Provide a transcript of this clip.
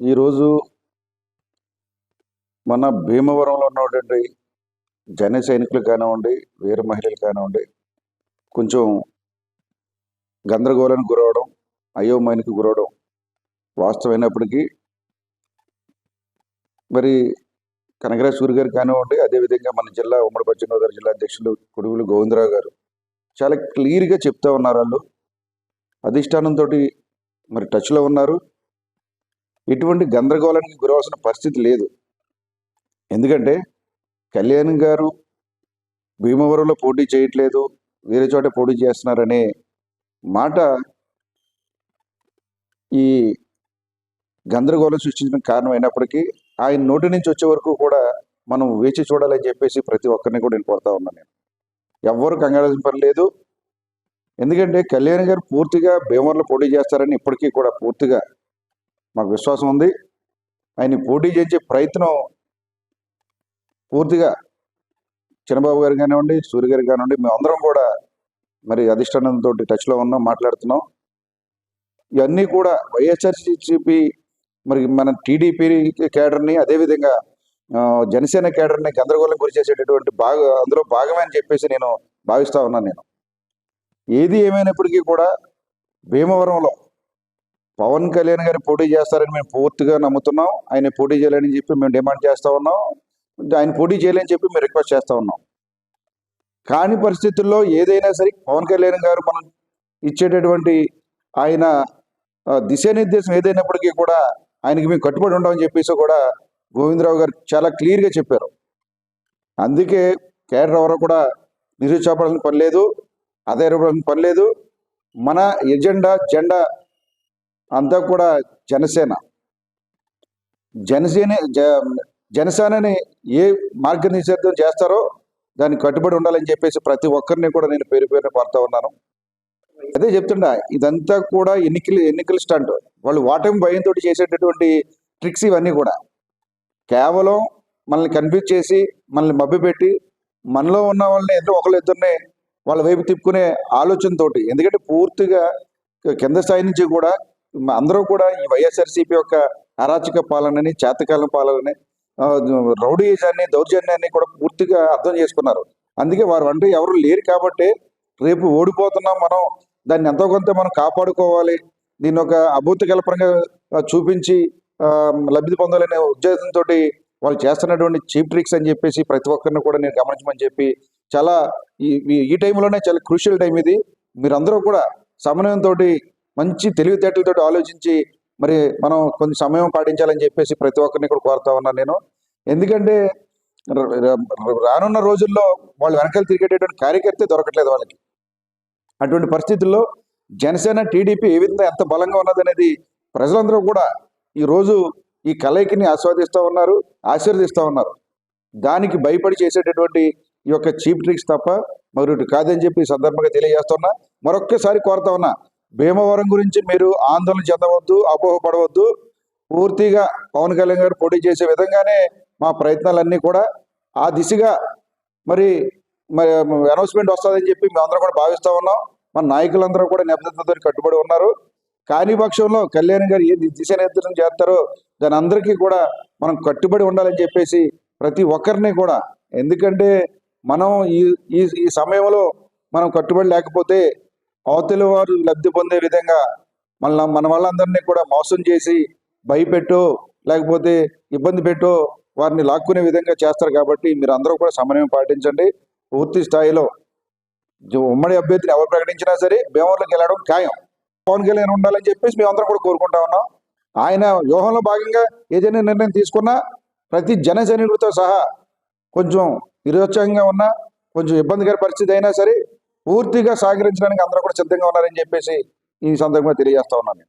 ఈరోజు మన భీమవరంలో ఉన్నటువంటి జన సైనికులు కానివ్వండి వీర మహిళలు కానివ్వండి కొంచెం గందరగోళానికి గురవడం అయోమయానికి గురవడం వాస్తవమైనప్పటికీ మరి కనకరాజ్ గారు కానివ్వండి అదేవిధంగా మన జిల్లా ఉమ్మడి పశ్చిమ గోదావరి జిల్లా అధ్యక్షులు కొడుగులు గోవిందరావు గారు చాలా క్లియర్గా చెప్తా ఉన్నారు వాళ్ళు. అధిష్టానంతో మరి టచ్లో ఉన్నారు. ఎటువంటి గందరగోళానికి గురవలసిన పరిస్థితి లేదు. ఎందుకంటే కళ్యాణ్ గారు భీమవరంలో పోటీ చేయట్లేదు వేరే చోట పోటీ చేస్తున్నారనే మాట ఈ గందరగోళం సృష్టించిన కారణం అయినప్పటికీ ఆయన నోటి నుంచి వచ్చే వరకు కూడా మనం వేచి చూడాలని చెప్పేసి ప్రతి ఒక్కరిని కూడా నేను కోరుతా ఉన్నాను నేను. ఎవ్వరు కంగారాల్సిన పని లేదు ఎందుకంటే కళ్యాణ్ గారు పూర్తిగా భీమవరంలో పోటీ చేస్తారని ఇప్పటికీ కూడా పూర్తిగా మాకు విశ్వాసం ఉంది. ఆయన్ని పోటీ చేసే ప్రయత్నం పూర్తిగా చిన్నబాబు గారు కానివ్వండి సూర్య గారు కానివ్వండి మేమందరం కూడా మరి అధిష్టానంతో టచ్లో ఉన్నాం మాట్లాడుతున్నాం. ఇవన్నీ కూడా వైఎస్ఆర్సీపీ మరి మన టీడీపీ కేడర్ని అదేవిధంగా జనసేన కేడర్ని గందరగోళం గురి చేసేటటువంటి భాగ అందులో భాగమే అని చెప్పేసి నేను భావిస్తా ఉన్నాను నేను. ఏది ఏమైనప్పటికీ కూడా భీమవరంలో పవన్ కళ్యాణ్ గారు పోటీ చేస్తారని మేము పూర్తిగా నమ్ముతున్నాం. ఆయన పోటీ చేయాలని చెప్పి మేము డిమాండ్ చేస్తూ ఉన్నాం. ఆయన పోటీ చేయాలని చెప్పి మేము రిక్వెస్ట్ చేస్తూ ఉన్నాం. కాని పరిస్థితుల్లో ఏదైనా సరే పవన్ కళ్యాణ్ గారు మనం ఇచ్చేటటువంటి ఆయన దిశానిర్దేశం ఏదైనప్పటికీ కూడా ఆయనకి మేము కట్టుబడి ఉండమని చెప్పేసి కూడా గోవిందరావు గారు చాలా క్లియర్గా చెప్పారు. అందుకే కేడర్ ఎవరో కూడా నిరుత్సాహపడాలని పని లేదు అదే పని లేదు. మన ఎజెండా జెండా అంతా కూడా జనసేన. జనసేన జ- జనసేనని ఏ మార్గనిర్దేశం చేస్తారో దానికి కట్టుబడి ఉండాలని చెప్పేసి ప్రతి ఒక్కరిని కూడా నేను పేరు పేరున కోరుతా ఉన్నాను. అదే చెప్తుండా ఇదంతా కూడా ఎన్నికలు ఎన్నికల స్టంట్. వాళ్ళు ఓటమి భయంతో చేసేటటువంటి ట్రిక్స్ ఇవన్నీ కూడా. కేవలం మనల్ని కన్ఫ్యూజ్ చేసి మనల్ని మభ్యపెట్టి మనలో ఉన్న వాళ్ళని ఎదురు ఒకళ్ళు ఇద్దరిని వాళ్ళ వైపు తిప్పుకునే ఆలోచనతోటి ఎందుకంటే పూర్తిగా కింద స్థాయి నుంచి కూడా అందరూ కూడా ఈ వైఎస్ఆర్సీపీ యొక్క అరాచక పాలనని చేతకాలం పాలనని రౌడీజాన్ని దౌర్జన్యాన్ని కూడా పూర్తిగా అర్థం చేసుకున్నారు. అందుకే వారు అంటే ఎవరు లేరు కాబట్టి రేపు ఓడిపోతున్నాం మనం దాన్ని ఎంతో కొంత మనం కాపాడుకోవాలి దీన్ని ఒక అభూతి కల్పనగా చూపించి లబ్ధి పొందాలనే ఉద్దేశంతో వాళ్ళు చేస్తున్నటువంటి చీప్ ట్రిక్స్ అని చెప్పేసి ప్రతి ఒక్కరిని కూడా నేను గమనించమని చెప్పి చాలా ఈ ఈ- ఈ టైంలోనే చాలా క్రూషియల్ టైం ఇది. మీరందరూ కూడా సమన్వయంతో మంచి తెలివితేటలతో ఆలోచించి మరి మనం కొంచెం సమయం పాటించాలని చెప్పేసి ప్రతి ఒక్కరిని కూడా కోరుతా ఉన్నాను నేను. ఎందుకంటే రానున్న రోజుల్లో వాళ్ళు వెనకాల తిరిగేటటువంటి కార్యకర్త దొరకట్లేదు వాళ్ళకి. అటువంటి పరిస్థితుల్లో జనసేన టీడీపీ ఏ విధంగా ఎంత బలంగా ఉన్నదనేది ప్రజలందరూ కూడా ఈరోజు ఈ కలయికని ఆస్వాదిస్తూ ఉన్నారు ఆశీర్వదిస్తూ ఉన్నారు. దానికి భయపడి చేసేటటువంటి ఈ యొక్క చీప్ ట్రిక్స్ తప్ప మరొకటి కాదని చెప్పి సందర్భంగా తెలియజేస్తున్నా. మరొక్కసారి కోరుతా ఉన్నా భీమవరం గురించి మీరు ఆందోళన చెందవద్దు అపోహపడవద్దు. పూర్తిగా పవన్ కళ్యాణ్ గారు పోటీ చేసే విధంగానే మా ప్రయత్నాలన్నీ కూడా ఆ దిశగా మరి మరి అనౌన్స్మెంట్ వస్తుందని చెప్పి మేమందరం కూడా భావిస్తూ ఉన్నాం. మన నాయకులందరూ కూడా నిబద్ధతతో కట్టుబడి ఉన్నారు. కాని పక్షంలో కళ్యాణ్ గారు ఏ దిశానిర్దేశం చేస్తారో దాని అందరికీ కూడా మనం కట్టుబడి ఉండాలని చెప్పేసి ప్రతి ఒక్కరిని కూడా. ఎందుకంటే మనం ఈ ఈ సమయంలో మనం కట్టుబడి లేకపోతే అవతలి వారు లబ్ధి పొందే విధంగా మన మన వాళ్ళందరినీ కూడా మోసం చేసి భయపెట్టో లేకపోతే ఇబ్బంది పెట్టో వారిని లాక్కునే విధంగా చేస్తారు కాబట్టి మీరు అందరూ కూడా సమన్వయం పాటించండి. పూర్తి స్థాయిలో ఉమ్మడి అభ్యర్థిని ఎవరు ప్రకటించినా సరే భీమవరంలోకి వెళ్ళడం ఖాయం. పవన్ కళ్యాణ్ ఉండాలని చెప్పేసి మేము అందరం కూడా కోరుకుంటా ఉన్నాం. ఆయన వ్యూహంలో భాగంగా ఏదైనా నిర్ణయం తీసుకున్నా ప్రతి జన సైనికుడితో సహా కొంచెం నిరుత్సాహంగా ఉన్నా కొంచెం ఇబ్బందికర పరిస్థితి అయినా సరే పూర్తిగా సహకరించడానికి అందరూ కూడా సిద్ధంగా ఉన్నారని చెప్పేసి ఈ సందర్భంగా తెలియజేస్తా ఉన్నాను.